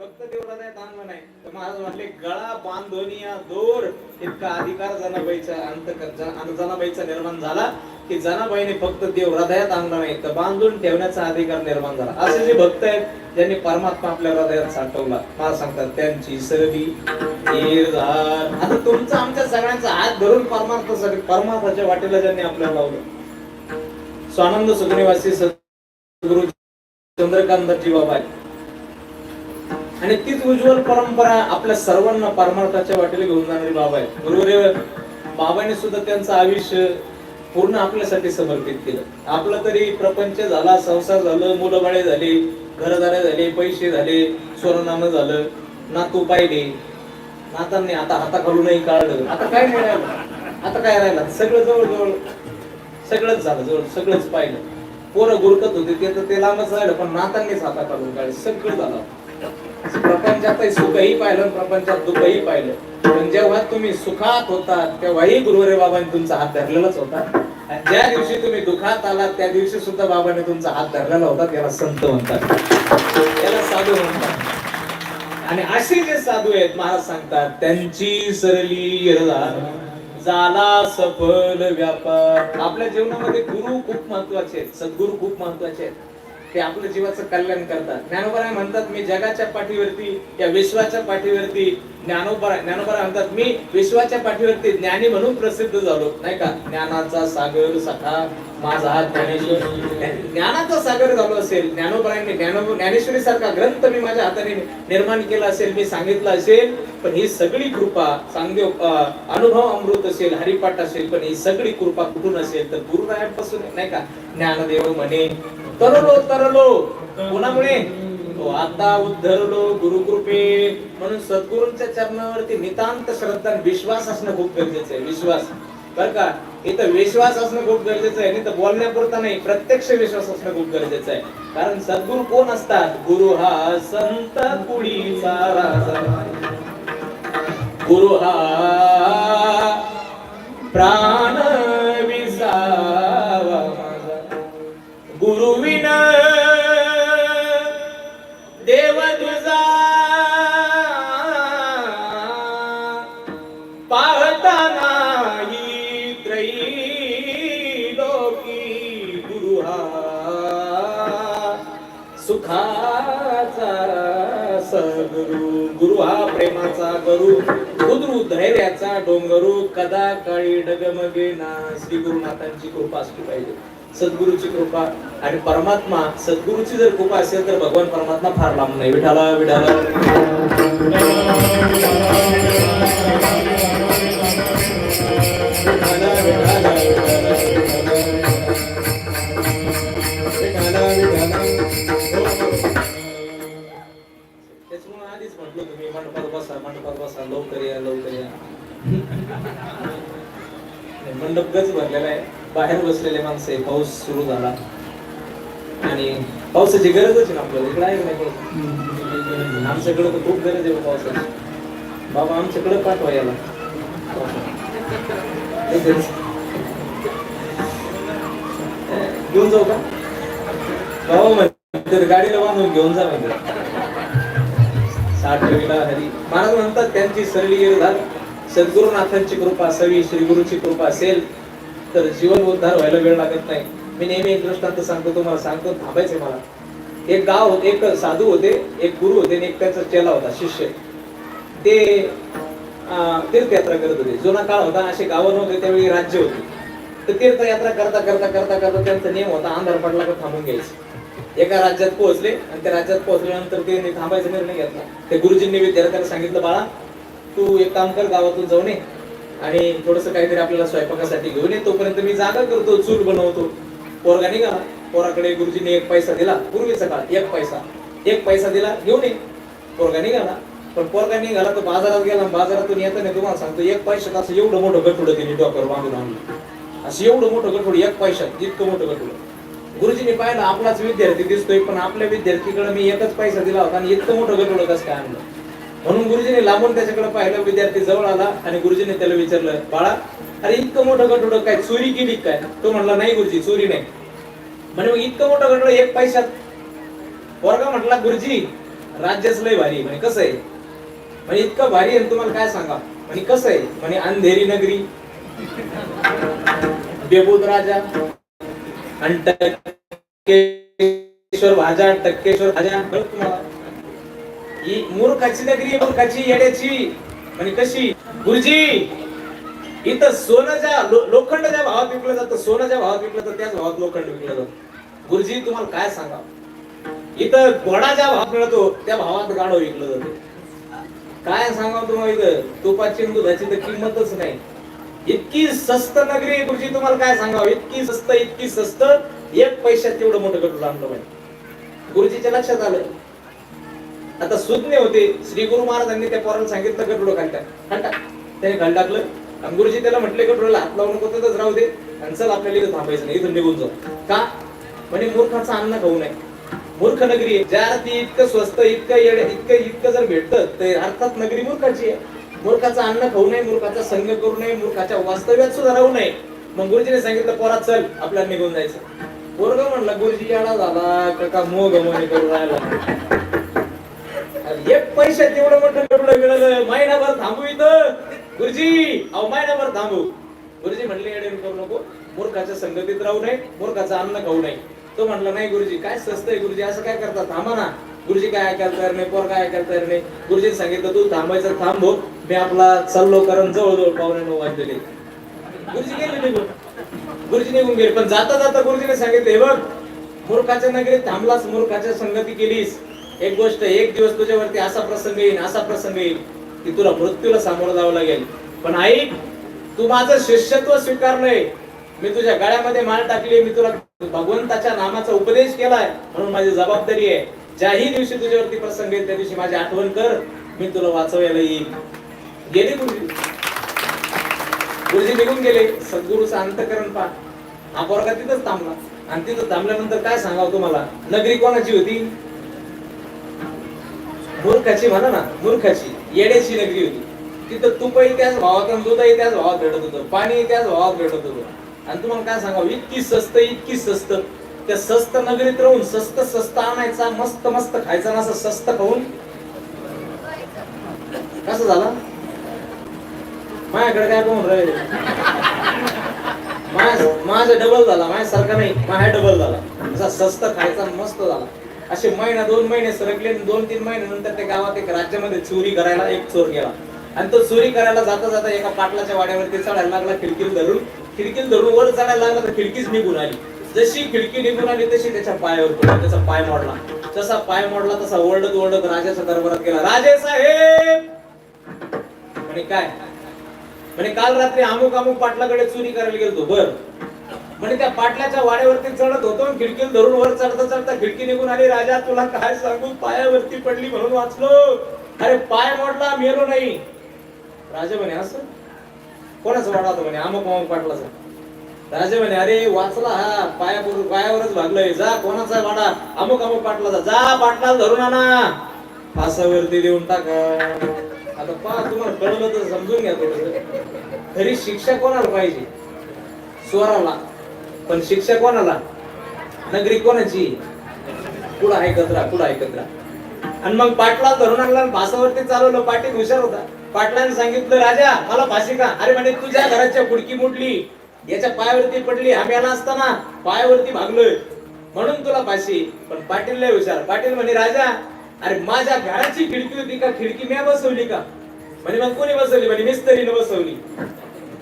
फक्त देवराजात आणलं नाही तर महाराज म्हटले गळा बांधोनी या दोर इतका अधिकार जनाबाईचा अंत आणि जनाबाईचा निर्माण झाला की जनाबाईने फक्त देव हृदयात आणला नाही तर बांधून ठेवण्याचा अधिकार निर्माण झाला. असे जे भक्त आहेत ज्यांनी परमात्मा आपल्या हृदयात साठवला मला सांगतात त्यांची सरली आता तुमचा आमच्या सगळ्यांचा हात धरून परमार्थासाठी परमार्थाच्या वाटेला ज्यांनी आपल्याला लावलं स्वानंद सुगनिवासी सद्गुरु चंद्रकांतजी बाबा आहे आणि तीच उज्ज्वल परंपरा आपल्या सर्वांना परमार्थाच्या वाटेला घेऊन जाणारी बाबा आहे गुरुदेव बाबाने सुद्धा त्यांचं आयुष्य पूर्ण आपल्यासाठी समर्पित केलं. आपलं तरी प्रपंच झाला संसार झालं मुलं बाळे झाली घरदारे झाले पैसे झाले स्वर्णानं झालं नातू पाहिले. नातांनी आता हाताखालूनही काढलं. आता काय मिळालं? आता काय राहिलं? सगळं जवळजवळ सगळंच झालं जवळ सगळंच पाहिलं. पोरं गुरकत होते ते तर ते लांबच राहिलं पण नातांनीच हाताखालून काढले सगळं झालं. प्रपंचात सुखही पाहिलं प्रपंचात दुःखही पाहिलं. पण जेव्हा तुम्ही सुखात होता तेव्हाही गुरुवरे बाबांनी तुमचा हात धरलेलाच होता. आणि ज्या दिवशी तुम्ही दुखात आलात त्या दिवशी सुद्धा बाबांनी तुमचा हात धरलेला होता त्याला संत म्हणतात. त्याला साधू म्हणतात. आणि असे जे साधू आहेत महाराज सांगतात त्यांची सरली झाला सफल व्यापार. आपल्या जीवनामध्ये गुरु खूप महत्त्वाचे आहेत सद्गुरु खूप महत्त्वाचे आहेत. ते आपल्या जीवाचं कल्याण करतात. ज्ञानोबराय म्हणतात मी जगाच्या पाठीवरती या विश्वाच्या पाठीवरती ज्ञानोबराय ज्ञानोबराय म्हणतात मी विश्वाच्या पाठीवरती ज्ञानी म्हणून प्रसिद्ध झालो. नाही का? ज्ञानाचा सागर सखा माझा ज्ञानेश्वर. ज्ञानाचा सागर झालो असेल ज्ञानोबरायांनी ज्ञानो ज्ञानेश्वरी सारखा ग्रंथ मी माझ्या हाताने निर्माण केला असेल मी सांगितलं असेल पण ही सगळी कृपा सांगदेव अनुभव अमृत असेल हरिपाठ असेल पण ही सगळी कृपा कुठून असेल? तर गुरुरायांपासून नाही का? ज्ञानदेव म्हणे तरलो तरलो. कोणामुळे? तो आता उद्धरलो गुरुकृपे. म्हणून सद्गुरूंच्या चरणावरती नितांत श्रद्धा विश्वास असणं खूप गरजेचं आहे. विश्वास. बर का? इथं विश्वास असणं खूप गरजेचं आहे. तर बोलण्यापुरता नाही प्रत्यक्ष विश्वास असणं खूप गरजेचं आहे. कारण सद्गुरू कोण असतात? गुरु हा संत कुडीचा राजा. गुरु हा प्राण सुखाचा सद्गुरु गुरु हा प्रेमाचा गुरु गुरु धैर्याचा डोंगरू कदा काळी डगमगे ना. श्री गुरुनाथांची कृपा असली पाहिजे. सद्गुरूची कृपा आणि परमात्मा सद्गुरूची जर कृपा असेल तर भगवान परमात्मा फार लांब नाही. विठाला, विठाला, विठाला, मंडप गच भरलेला आहे. बाहेर बसलेले माणसं आहे. पाऊस सुरू झाला. आणि पावसाची गरजच आहे ना आपल्याला. इकडे आहे आमच्याकडे तर खूप गरज आहे पावसाची. बाबा आमच्याकडे पाठवा याला. घेऊन जाऊ का? बाबा म्हणजे गाडीला बांधून घेऊन जा म्हणजे साठ हरी. महाराज म्हणतात त्यांची सरली झाली. सद्गुरुनाथांची कृपा असावी श्री गुरुची कृपा असेल तर जीवन उद्धार व्हायला वेळ लागत नाही. मी नेहमी एक दृष्टांत सांगतो तुम्हाला सांगतो थांबायचे मला. एक गाव होते एक साधू होते एक गुरु होते आणि एक त्यांचा चेला होता शिष्य. ते तीर्थयात्रा करत होते. जुना काळ होता असे गावं नव्हते त्यावेळी राज्य होते. तर तीर्थयात्रा करता करता करता करता त्यांचा नियम होता अंधार पडला का थांबून घ्यायचं. एका राज्यात पोहोचले आणि त्या राज्यात पोहोचल्यानंतर ते थांबायचा निर्णय घेतला. ते गुरुजींनी विद्यार्थ्यांना सांगितलं बाळा तू एक काम कर गावातून जाऊन ये. आणि थोडस काहीतरी आपल्याला स्वयंपाकासाठी घेऊन ये. तोपर्यंत मी जागा करतो चूल बनवतो. पोरगा निघाला. पोराकडे गुरुजीने एक पैसा दिला. पूर्वीचा काळ एक पैसा. एक पैसा दिला घेऊन ये. पोरगा निघाला. पण पोरगा निघाला तो बाजारात गेला. बाजारातून बाजारातून येताना तुम्हाला सांगतो एक पैशात असं एवढं मोठं गठुडं तिने डोक्यावर बांधून आणलं. असं एवढं मोठं गठुड एक पैशात इतकं मोठं गठुडं. गुरुजीने पाहिलं आपलाच विद्यार्थी दिसतोय पण आपल्या विद्यार्थीकडे मी एकच पैसा दिला होता आणि इतकं मोठं गठुडं कसं काय आणलं? म्हणून गुरुजीने लांबून त्याच्याकडे पाहिलं विद्यार्थी जवळ आला आणि गुरुजीने त्याला विचारलं बाळा अरे इतकं मोठं गटोड काय चोरी केली काय? तो म्हणला नाही गुरुजी चोरी नाही. म्हणे मग इतकं मोठं गटोड एक पैशात? पोरगा म्हटला गुरुजी राज्यच लय भारी म्हणे कसं आहे? म्हणे इतकं भारी आहे तुम्हाला काय सांगा? म्हणे कसं आहे? म्हणे अंधेरी नगरी. बेबूद राजा आणि टक्केश्वर भाजा टक्केश्वर भाजा तुम्हाला. ही मूर्खाची नगरी आहे, मूर्खाची येड्याची म्हणे कशी गुरुजी इथं सोनं ज्या लोखंड ज्या भावात विकलं जातं सोनं ज्या भावात विकलं जातं त्याच भावात लोखंड विकलं जातं गुरुजी तुम्हाला काय सांगा इथं घोडा ज्या भावात मिळतो त्या भावात गाडो विकलं जातं काय सांगा तुम्हाला इथं तुपाची दुधाची तर किंमतच नाही इतकी स्वस्त नगरी गुरुजी तुम्हाला काय सांगावं इतकी स्वस्त इतकी स्वस्त एक पैशात तेवढं मोठं गटू आणलं पाहिजे गुरुजीच्या लक्षात आलं आता सुज्ञ होते. श्री गुरु महाराजांनी त्या पोरांना सांगितलं गटुडं घालटा घालटा त्याने घाल टाकलं. आणि गुरुजी त्याला म्हटले गटुडला हात लावून नको राहू दे. आणि चल आपल्याला इथं थांबायचं नाही. इथून निघून जाऊ. का? म्हणजे मूर्खाचा अन्न खाऊ नये. मूर्ख नगरी आहे. ज्या ती इतकं स्वस्त इतकं येड इतकं इतकं जर भेटतं तर अर्थात नगरी मूर्खाची आहे. मूर्खाचा अन्न खाऊ नये मूर्खाचा संग करू नये मूर्खाच्या वास्तव्यात सुद्धा राहू नये. मग गुरुजीने सांगितलं पोरा चल आपल्याला निघून जायचं. पोरग म्हणलं गुरुजी याडा झाला. का का मोह गमवणे करू राहिला. अरे एक पैशात एवढं मोठं गरुडं मिळालं. महिनाभर थांबू इथं. गुरुजी अहो महिनाभर थांबू. गुरुजी म्हणले येडे करू नको. मूर्खाच्या संगतीत राहू नये मूर्खाचं अन्न खाऊ नये. तो म्हणला नाही गुरुजी काय स्वस्त आहे गुरुजी असं काय करता? थांबा ना. गुरुजी काय ऐकायला तयार नाही पोर काय ऐकायला तयार नाही. गुरुजीने सांगितलं तू थांबायचं थांबो हो. मी आपला चाललो कारण जवळजवळ पावणे नऊ वाजलेले. गुरुजी गेले निघून. गुरुजी निघून गेले. पण जाता जाता गुरुजीने सांगितलं हे बघ मूर्खाच्या नगरीत थांबलास मूर्खाच्या संगती केलीस. एक गोष्ट एक दिवस तुझ्यावरती असा प्रसंग येईल असा प्रसंग येईल की तुला मृत्यूला सामोरं जावं लागेल. पण आई तू माझं शिष्यत्व स्वीकारलंय. मी तुझ्या गळ्यामध्ये माळ टाकली मी तुला भगवंताच्या नामाचा उपदेश केलाय म्हणून माझी जबाबदारी आहे. ज्याही दिवशी तुझ्यावरती प्रसंग येईल त्या दिवशी माझी आठवण कर मी तुला वाचवायला येईल गेले गुरुजी. गुरुजी निघून गेले. सद्गुरूचं अंतकरण पा हा पोरगा तिथंच थांबला. आणि तिथं थांबल्यानंतर काय सांगावं तुम्हाला? नगरी कोणाची होती? मूर्खाची म्हणा ना मूर्खाची. येड्याची नगरी होती. तिथं तुपही त्याच भावात आणि दुधही त्याच भावात भेटत होतं. पाणी त्याच भावात भेटत होतं. आणि तुम्हाला काय सांगावं? इतकी स्वस्त इतकी स्वस्त त्या स्वस्त नगरीत राहून स्वस्त स्वस्त आणायचा मस्त मस्त खायचा ना असं स्वस्त खाऊन कसं झालं? माझ्याकडे काय पाहून राहिले? माझ्या माझा डबल झाला. माझ्यासारखा नाही. माझ्या डबल झाला. असा स्वस्त खायचा आणि मस्त झाला. असे महिना दोन महिने सरकले दोन तीन महिन्यानंतर त्या गावात एक राज्यामध्ये चोरी करायला एक चोर गेला. आणि तो चोरी करायला जाता जाता एका पाटलाच्या वाड्यावरती चढायला लागला खिडकीला धरून. खिडकीला धरून वर चढायला लागला तर खिडकीच निघून आली. जशी खिडकी निघून आली तशी त्याच्या पायावर त्याचा पाय मोडला. जसा पाय मोडला तसा ओरडत ओरडत राजाच्या दरबारात गेला. राजे साहेब! म्हणे काय? म्हणे काल रात्री अमुक अमुक पाटलाकडे चोरी करायला गेलो बर. म्हणे त्या पाटल्याच्या वाड्यावरती चढत होतो आणि खिडकीला धरून वर चढता चढता खिडकी निघून आली. राजा तुला काय सांगू? पायावरती पडली म्हणून वाचलो. अरे पाय मोडला मेलो नाही. राजा म्हणे असं? कोणाच वाडा होता? म्हणे अमुक अमुक पाटलाचा. राजा म्हणे अरे वाचला हा. पाया पायावरच भागलोय. जा कोणाचा वाडा? अमुक अमुक पाटलाचा. जा पाटला धरून आणा. फासावरती देऊन टाका. आता पहा तुम्हाला कळलं तर समजून घ्या थोडस. खरी शिक्षा कोणाला पाहिजे? स्वराला. पण शिक्षा कोणाला? नगरी कोणाची? कुठं ऐकत राहा कुठं ऐकत राहा. आणि मग पाटला धरून आणला आणि फासावरती चालवलं पाटील हुशार होता. पाटलाने सांगितलं राजा मला फाशी का? अरे म्हणे तुझ्या घराच्या कुडकी मुडली. याच्या पायावरती पडली आम्ही आला असताना पायावरती भागलोय. म्हणून तुला फाशी. पण पाटील लय हुशार. पाटील म्हणे राजा अरे माझ्या घराची खिडकी होती का? खिडकी मी बसवली का? म्हणे मग कोणी बसवली? म्हणे मिस्त्रीने बसवली.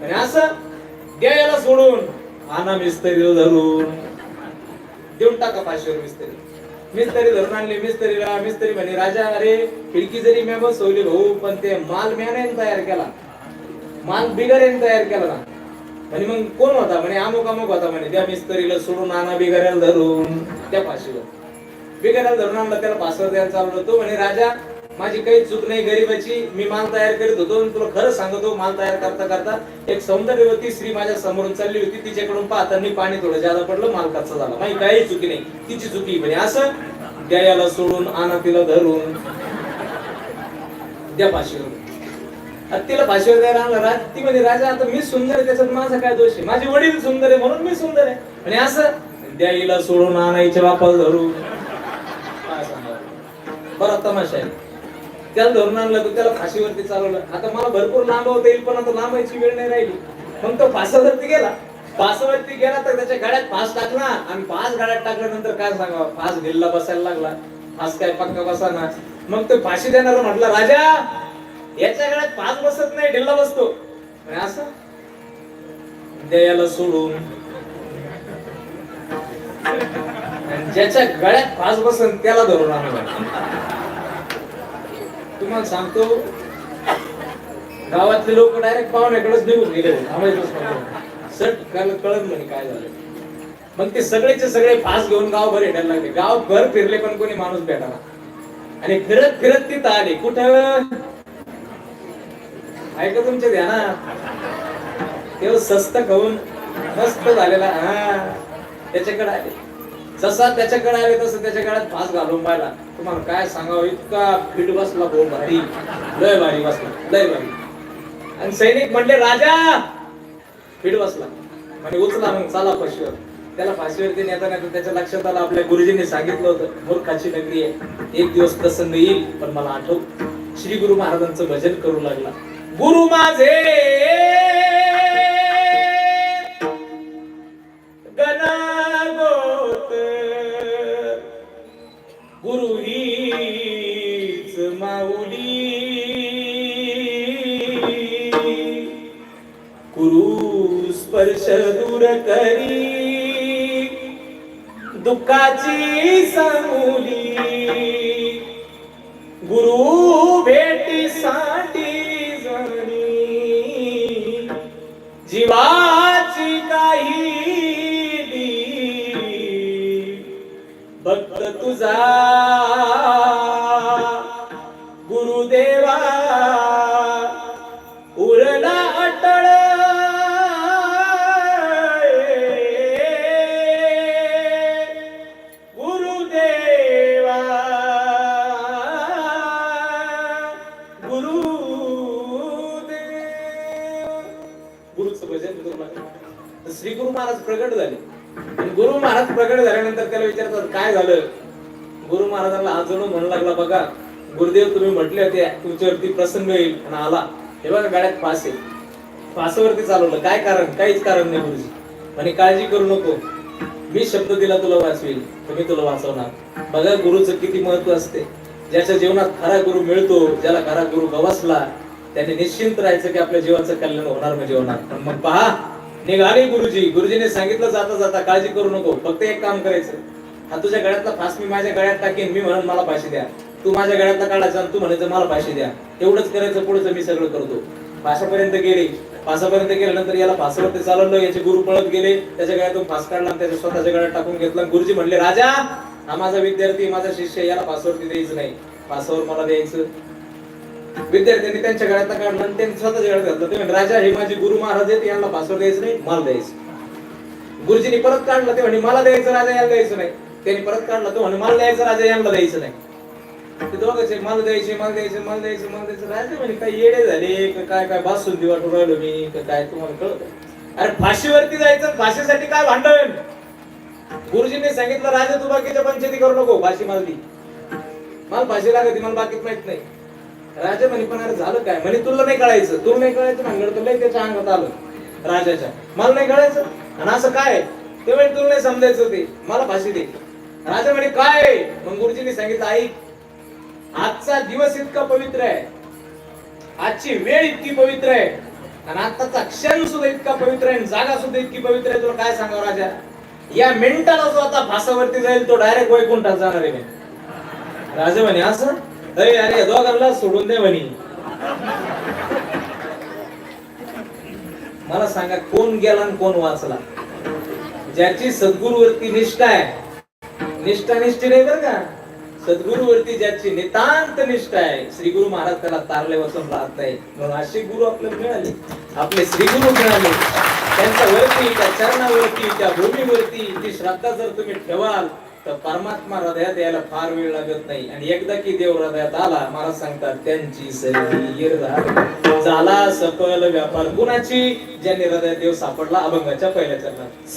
आणि असं? द्या याला सोडून. आणा मिस्त्री धरून. देऊन टाका पाचशेवर मिस्त्री. मिस्त्री धरून आणले मिस्त्रीला मिस्त्री म्हणे राजा अरे खिडकी जरी मी बसवली भाऊ पण ते माल म्याने तयार केला. माल बिगाऱ्याने तयार केला ना. म्हणे मग कोण होता? म्हणे अमुक अमुक होता. म्हणे त्या मिस्त्रीला सोडून आणा बिगाऱ्याला धरून. त्या फाशीवर बिगाऱ्याला धरून आणला त्याला पाचवर द्यायला चाललो तो म्हणे राजा माझी काही चूक नाही गरीबाची मी माल तयार करीत होतो तुला खरं सांगतो माल तयार करता करता एक सौंदर्यवती स्त्री माझ्या समोरून चालली होती. तिच्याकडून पाहताना पाणी थोडं जादा पडलं माल कच्चा झाला. माझी काही चुकी नाही तिची चुकी म्हणे असं द्यायला सोडून आना तिला धरून. द्या फाशीवर. तिला फाशीवर द्यायला आणला राज ती म्हणे राजा आता मी सुंदर आहे त्याच्यात माझा काय दोष आहे? माझे वडील सुंदर आहे म्हणून मी सुंदर आहे. आणि असं द्याईला सोडून आणायच्या बापाला धरून. काय बरा तमाशा आहे. त्याला धरून आणलं तर त्याला फाशीवरती चालवलं. आता मला भरपूर लांबवता येईल पण आता लांबायची वेळ नाही राहिली. मग तो फासावरती गेला. फासावरती गेला तर त्याच्या गाड्यात फास टाकला आणि फास गाड्यात टाकल्यानंतर काय सांगावं? फास ढिल्ला बसायला लागला. फास काय पक्का बसाना. मग तो फाशी देणार म्हटला राजा याच्या गाड्यात फास बसत नाही ढिल्ला बसतो. असं द्यायला सोडून. ज्याच्या गळ्यात फास बसन त्याला धरून आणलं. तुम्हाला सांगतो गावातले लोक डायरेक्ट पाहुण्याकडेच निघून गेले. सट कळलं कळत म्हणे काय झालं. मग ते सगळेचे सगळे फास घेऊन गावभर हिंडायला लागले. गावभर फिरले पण कोणी माणूस भेटाला आणि फिरत फिरत तिथं आले. कुठं? ऐका तुमच्या ध्यानात तेव्हा स्वस्त खाऊन मस्त झालेला हा त्याच्याकडे आले. जसा त्याच्याकडे आले तसं त्याच्या काळात फास घालून पाहिला. तुम्हाला काय सांगावं? इतका फिट बसला भाऊ भारी. लय भारी बसला लय भारी. आणि सैनिक म्हणले राजा! फिट बसला. म्हणजे उचला मग चला फाशीवर. त्याला फाशीवरती नेता नेता त्याच्या लक्षात आलं आपल्या गुरुजींनी सांगितलं होतं मूर्खाची नगरी आहे. एक दिवस प्रसंग येईल पण मला आठव. श्री गुरु महाराजांचं भजन करू लागला. गुरु माझे! दुःखाची सामुली गुरु भेटीसाठी जाणी. जीवाची काही भक्त तुझा गुरुदेवा उरला प्रकट झाले. आणि गुरु महाराज प्रकट झाल्यानंतर त्याला विचारतात काय झालं? गुरु महाराजांना अजून जोडून म्हणू लागला बघा गुरुदेव तुम्ही म्हटले होते तुमच्यावरती प्रसंग येईल. आणि आला. हे बघा गाड्यात फास येईल. फासावरती चालवलं. काय कारण? काहीच कारण नाही गुरुजी. म्हणे काळजी करू नको. मी शब्द दिला तुला वाचवेल. तर मी तुला वाचवणार. बघा गुरुचं किती महत्त्व असते. ज्याच्या जीवनात खरा गुरु मिळतो ज्याला खरा गुरु गवसला त्याने निश्चिंत राहायचं की आपल्या जीवाचं कल्याण होणार म्हणजे होणार. पण मग पहा निघाले गुरुजी. गुरुजीने सांगितलं जाता जाता काळजी करू नको. फक्त एक काम करायचं. हा तुझ्या गळ्यातला फास मी माझ्या गळ्यात टाकेन. मी म्हणून मला फाशी द्या. तू माझ्या गळ्यातला काढायचा तू म्हणायचं मला फाशी द्या. एवढंच करायचं पुढचं मी सगळं करतो. फासापर्यंत गेले. फासापर्यंत गेल्यानंतर याला फासावरती चालवलं. याचे गुरु पळत गेले. त्याच्या गळ्यातून फास काढला आणि त्याच्या स्वतःच्या गळ्यात टाकून घेतला. गुरुजी म्हणले राजा हा माझा विद्यार्थी माझा शिष्य याला फासावरती द्यायचं नाही. फासावर मला द्यायचं. विद्यार्थ्यांनी त्यांच्या गळ्यात काढलं आणि त्यांनी स्वतःच्या गळ्यात घातलं. ते राजा हे माझे गुरु महाराज आहेत यांना पासवर्ड द्यायचं नाही मला द्यायचं. गुरुजींनी परत काढलं ते म्हणे मला द्यायचं राजा याला द्यायचं नाही. त्यांनी परत काढलं तो म्हणे मला द्यायचं राजा यांना द्यायचं नाही. ते दोघांचे मला द्यायचे मला द्यायचे मला द्यायचे मला द्यायचं. राजा म्हणे काय येडे झाले काय काय बासून दिवा राहिलो मी काय तुम्हाला कळत? अरे फाशीवरती जायचं फाशीसाठी काय भांडण? गुरुजींनी सांगितलं राजा तू बाकीच्या पंचायती करू नको फाशी मला दी मला फाशी लागत मला बाकीच माहीत नाही. राजा म्हणे पण अरे झालं काय? म्हणे तुला नाही कळायचं. तुला नाही कळायचं भांगड तुला त्याच्या अंगात आलं. राजाच्या मला नाही कळायचं. आणि असं काय? ते म्हणे तुला नाही समजायचं ते. मला फाशी दे. राजा म्हणे काय? मग गुरुजीने सांगितलं आई आजचा दिवस इतका पवित्र आहे. आजची वेळ इतकी पवित्र आहे. आणि आताचा क्षण सुद्धा इतका पवित्र आहे जागा सुद्धा इतकी पवित्र आहे. तुला काय सांगावं राजा? या मिनिटाला जो आता फासावरती जाईल तो डायरेक्ट वैकुंठात जाणार आहे. राजा म्हणे असं? अरे अरे दोघांना सोडून दे म्हणे. मला सांगा कोण गेला आणि कोण वाचला? ज्याची सद्गुरूवरती निष्ठा आहे. निष्ठा निष्ठी नाही बरं का? सद्गुरूवरती ज्याची नितांत निष्ठा आहे. श्री गुरु महाराज त्याला तारले बसून राहत नाही म्हणून असे गुरु आपल्याला मिळाले. आपले श्री गुरु मिळाले. त्यांच्या वरती त्या चरणावरती त्या भूमीवरती ती श्रद्धा जर तुम्ही ठेवाल तर परमात्मा हृदयात यायला फार वेळ लागत नाही. आणि एकदा की देव हृदयात आला मला सांगतात त्यांची सर्वी झाला सफल व्यापार. कुणाची? ज्यांनी हृदयात देव सापडला अभंगाच्या पहिल्या चरणात.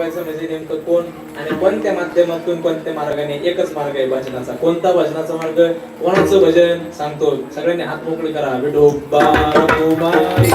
पाठवायचं म्हणजे नेमकं कोण आणि कोणत्या माध्यमातून कोणत्या मार्गाने एकच मार्ग आहे भजनाचा. कोणता भजनाचा मार्ग? कोणाचं भजन? सांगतो. सगळ्यांनी हात मोकळे करा. विठोबा कुमारी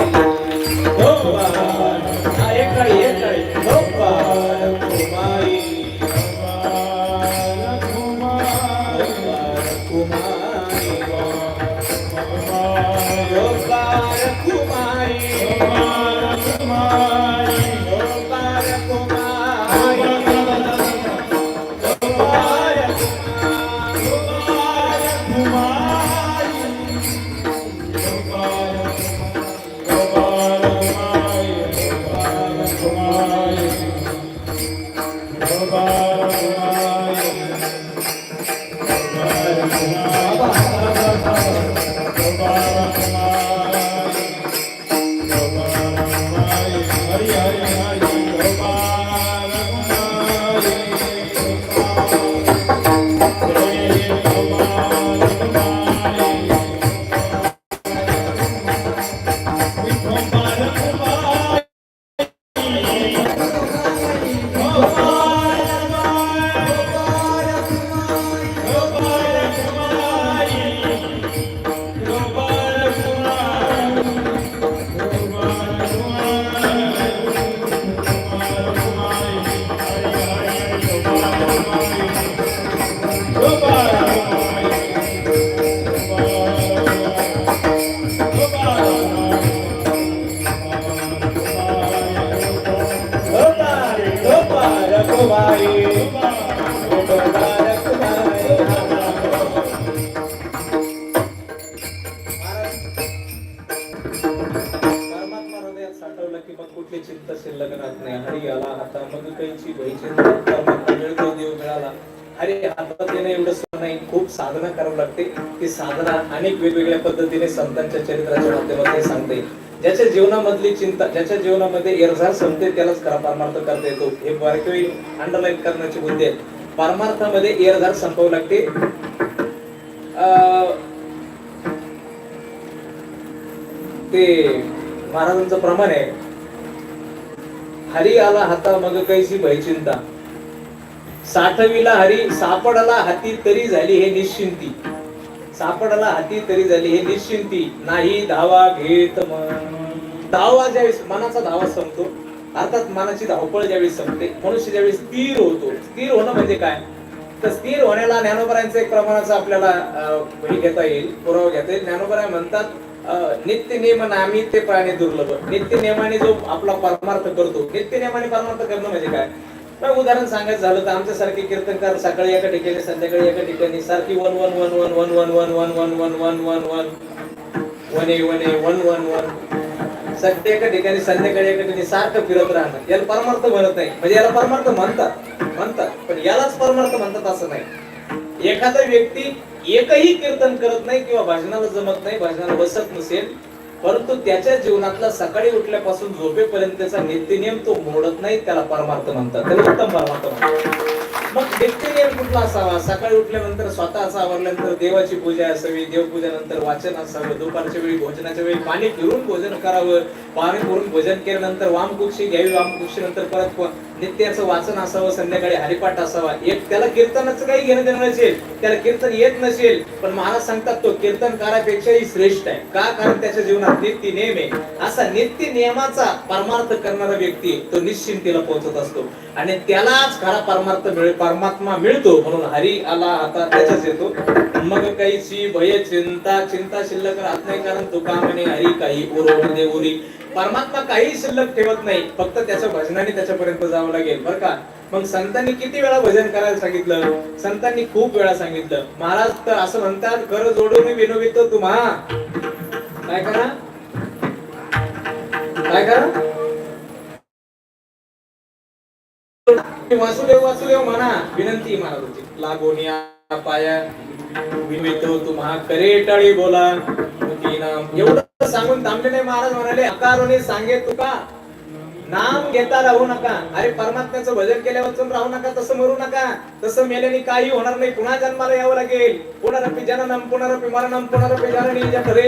नाही खूप साधना करावी लागते. ती साधना अनेक वेगवेगळ्या पद्धतीने संतांच्या चरित्राच्या माध्यमातून सांगते ज्याच्या जीवनामधली चिंता ज्याच्या जीवनामध्ये इरझार संपते त्यालाच खरा परमार्थ करता येतो. हे बारकाई अंडरलाईन करण्याची बुद्धी आहे. परमार्थामध्ये इरझार संपवावी लागते. अं, ते महाराजांचं प्रमाण आहे. हरी आला हाता मग कैसी भयचिंता साठविला हरी सापडला हाती तरी झाली हे निश्चिंती. सापडला हाती तरी झाली हे निश्चिंती. नाही धावा घेत मन. धावा ज्यावेळेस मनाचा धावा संपतो अर्थात मनाची धावपळ ज्यावेळेस संपते मनुष्य ज्यावेळेस स्थिर होतो. स्थिर होणं म्हणजे काय? तर स्थिर होण्याला ज्ञानोबरायांचं एक प्रमाणाचा आपल्याला हे घेता येईल पुरावा घेता येईल. ज्ञानोबराय म्हणतात नित्य नियम नामी ते प्राणी दुर्लभ. नित्य नियमाने जो आपला परमार्थ करतो नित्य नियमाने परमार्थ करणं म्हणजे काय? उदाहरण सांगायचं झालं तर आमच्यासारखे कीर्तनकार सकाळी एका ठिकाणी संध्याकाळी एका ठिकाणी सारखी one one one one one one one one one one one one one one ए वन वन वन सध्या एका ठिकाणी संध्याकाळी एका ठिकाणी सारखं फिरत राहणं याला परमार्थ म्हणत नाही म्हणजे याला परमार्थ म्हणतात म्हणतात पण यालाच परमार्थ म्हणतात असं नाही एखादा व्यक्ती एकही कीर्तन करत नाही किंवा भजनाला जमत नाही भजनाला बसत नसेल परंतु त्याच्या जीवनातला सकाळी उठल्यापासून झोपेपर्यंतचा नित्यनियम तो मोडत नाही त्याला परमार्थ म्हणतात. त्याला उत्तम परमार्थ म्हणतात. मग नित्यनियम कुठला असावा? सकाळी उठल्यानंतर स्वतःचा आवरल्यानंतर देवाची पूजा असावी देवपूजानंतर वाचन असावं दुपारच्या वेळी भोजनाच्या वेळी पाणी फिरून भोजन करावं पाणी भरून भोजन केल्यानंतर वामकुक्षी घ्यावी वामकुक्षी नंतर परत नित्याचं वाचन असावं संध्याकाळी हरिपाठ असावा. एक त्याला कीर्तनाचं काही घेणं देणं नसेल त्याला कीर्तन येत नसेल पण महाराज सांगतात तो कीर्तनकारापेक्षाही श्रेष्ठ आहे. का? कारण त्याच्या जीवनात नित्य नियम आहे. असा नित्य नियमाचा परमार्थ करणारा व्यक्ती तो निश्चिंतीला पोहोचत असतो. आणि त्यालाच खरा परमार्थ मिळ परमात्मा मिळतो म्हणून हरी आला आता त्याच्याच येतो. मग काहीची भय चिंता चिंता शिल्लक राहत नाही कारण तुका म्हणे हरी काही उरो दे उरी परमात्मा काही शिल्लक ठेवत नाही फक्त त्याच्या भजनाने त्याच्यापर्यंत जावं लागेल बरं का? मग संतांनी किती वेळा भजन करायला सांगितलं? संतांनी खूप वेळा सांगितलं. महाराज तर असं म्हणतात कर जोडून विनोवितो तुम्हा. काय करा? काय करा? वासुदेव वासुदेव म्हणा. विनंती महाराजांची. लागोनिया पाया. विनवितो तुम्हा. करे टाळी बोला. नाम. एवढं सांगून थांबले नाही महाराज म्हणाले अकारोने सांगे तुका. नाम घेता राहू नका. अरे परमात्म्याचं भजन केल्यावर राहू नका तसं मरू नका. तसं मेल्याने काही होणार नाही. पुन्हा जन्माला यावं लागेल. पुनरपी जननम पुनरपी मरणम पुनरपी जननी ज्या खरे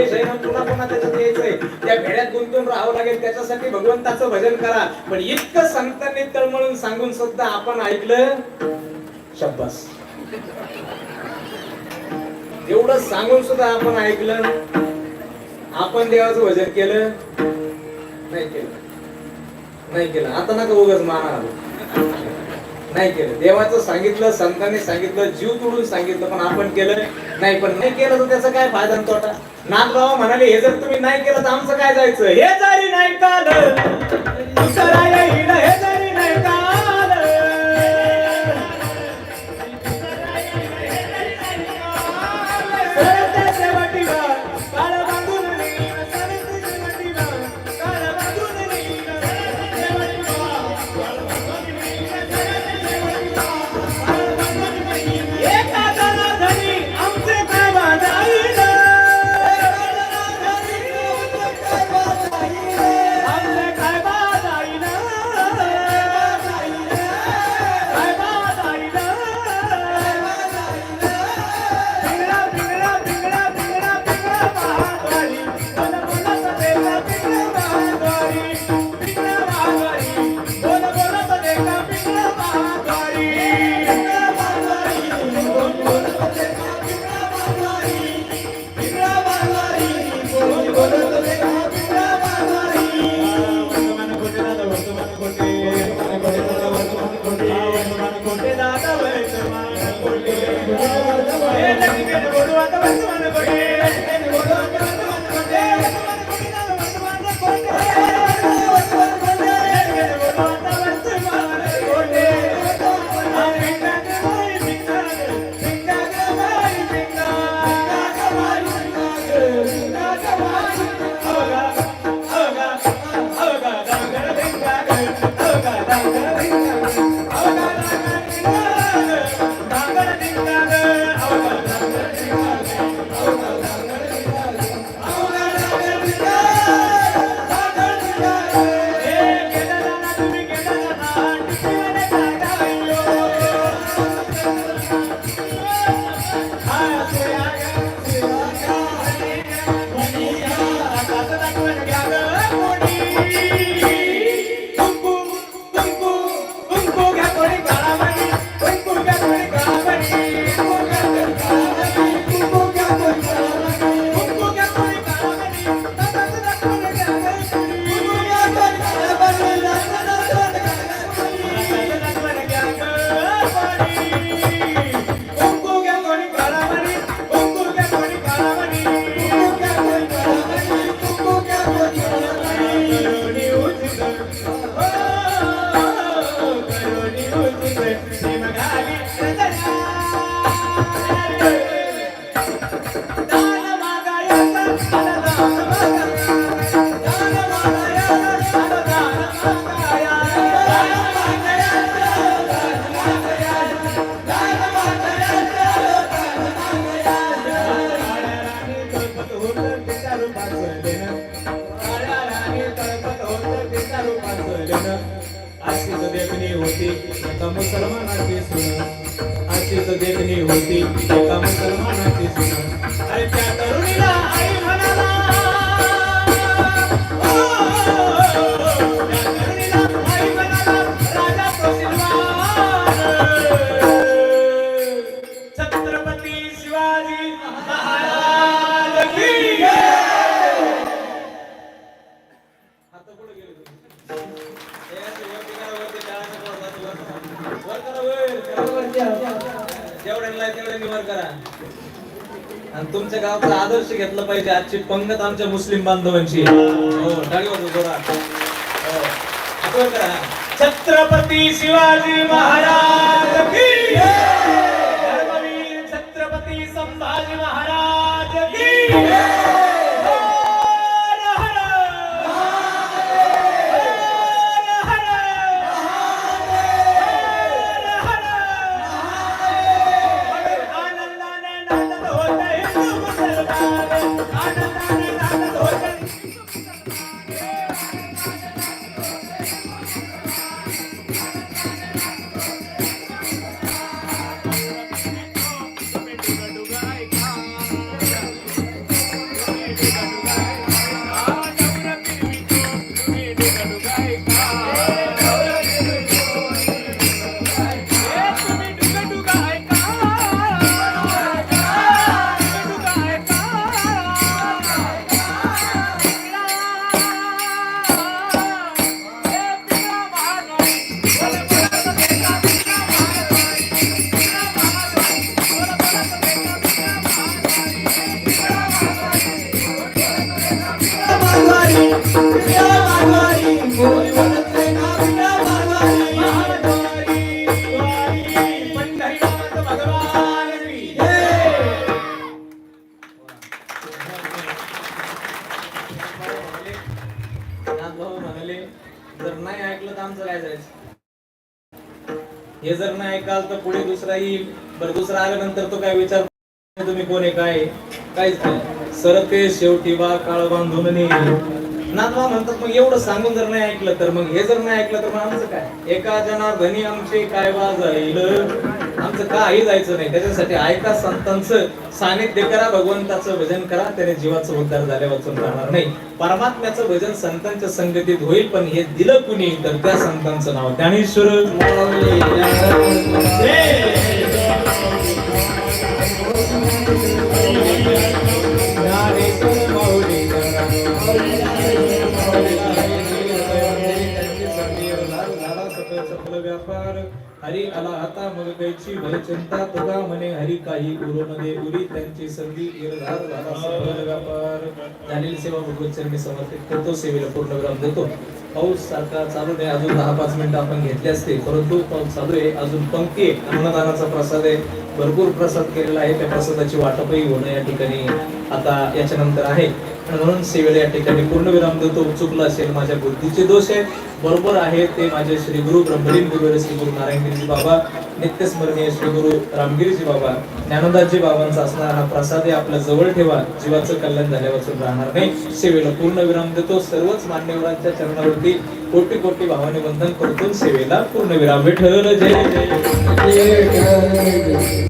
पुन्हा पुन्हा त्याच्यात यायचंय. त्या भेड्यात गुंतून राहावं लागेल. त्याच्यासाठी भगवंताचं भजन करा. पण इतकं संतांनी तळमळून सांगून सुद्धा आपण ऐकलं शब्बास. एवढं सांगून सुद्धा आपण ऐकलं. आपण देवाचं भजन केलं? नाही केलं. नाही केलं. आता नका उगाच माना आलो नाही केलं. देवाचं सांगितलं संतांनी सांगितलं जीव तोडून सांगितलं पण आपण केलं नाही. पण नाही केलं तर त्याचा काय फायदा तोटा? नाथबाबा म्हणाले हे जर तुम्ही नाही केलं तर आमचं काय जायचं? हे जरी नाही का आजची पंगत आमच्या मुस्लिम बांधवांची. हो टाळी वाजव हो. करा छत्रपती शिवाजी महाराज की बरं दुसरा आल्यानंतर तो काय विचार तुम्ही कोण आहे काय काहीच नाही. सरते शेवटी बा काळ बांधून नातवा म्हणतात मग एवढं सांगून जर नाही ऐकलं तर मग हे जर नाही ऐकलं तर मग आमचं काय? एका जनार्दनी आमचे काय बा जाईल आमचं काही जायचं नाही. त्याच्यासाठी ऐका संतांचं सानिध्य करा भगवंताचं भजन करा. त्याने जीवाचं उद्धार झाल्या वाचून राहणार नाही. परमात्म्याचं भजन संतांच्या संगतीत होईल पण हे दिलं कुणी? तर त्या संतांचं नाव ज्ञानेश्वर. हरी आला आता मग त्याची भय चिंता तुका म्हणे हरी काही गुरु मध्ये उरी त्यांची संधी निर्धार झाला व्यापार. झालेली सेवा भगवत समर्पित करतो सेवेला पूर्ण विराम देतो. पाऊस सारखा चालू आहे अजून दहा पाच मिनिटं आपण घेतले असते परंतु पाऊस चालू आहे अजून पंक्ती आहे. अन्नदानाचा प्रसाद आहे भरपूर प्रसाद केलेला आहे त्या प्रसादाची वाटपही होणं या ठिकाणी आता याच्यानंतर आहे. म्हणून सेवेला या ठिकाणी पूर्ण विराम देतो चुकलं असेल. माझ्या बुद्धीचे दोष आहेत. बरोबर आहे ते माझे श्री गुरु ब्रह्मलीन गुरुवर श्री गुरु नारायणगिरीजी बाबा नित्यस्मरणीय श्री गुरु रामगिरीजी बाबा ज्ञानदासजी बाबांचा असणारा हा प्रसाद आहे. आपल्या जवळ ठेवा. जीवाचं कल्याण झाल्यापासून राहणार नाही. सेवेला पूर्ण विराम देतो. सर्वच मान्यवरांच्या चरणावरती कोटी कोटी भावाने वंदन करतो सेवेला पूर्ण विराम. विठ्ठल जय जय.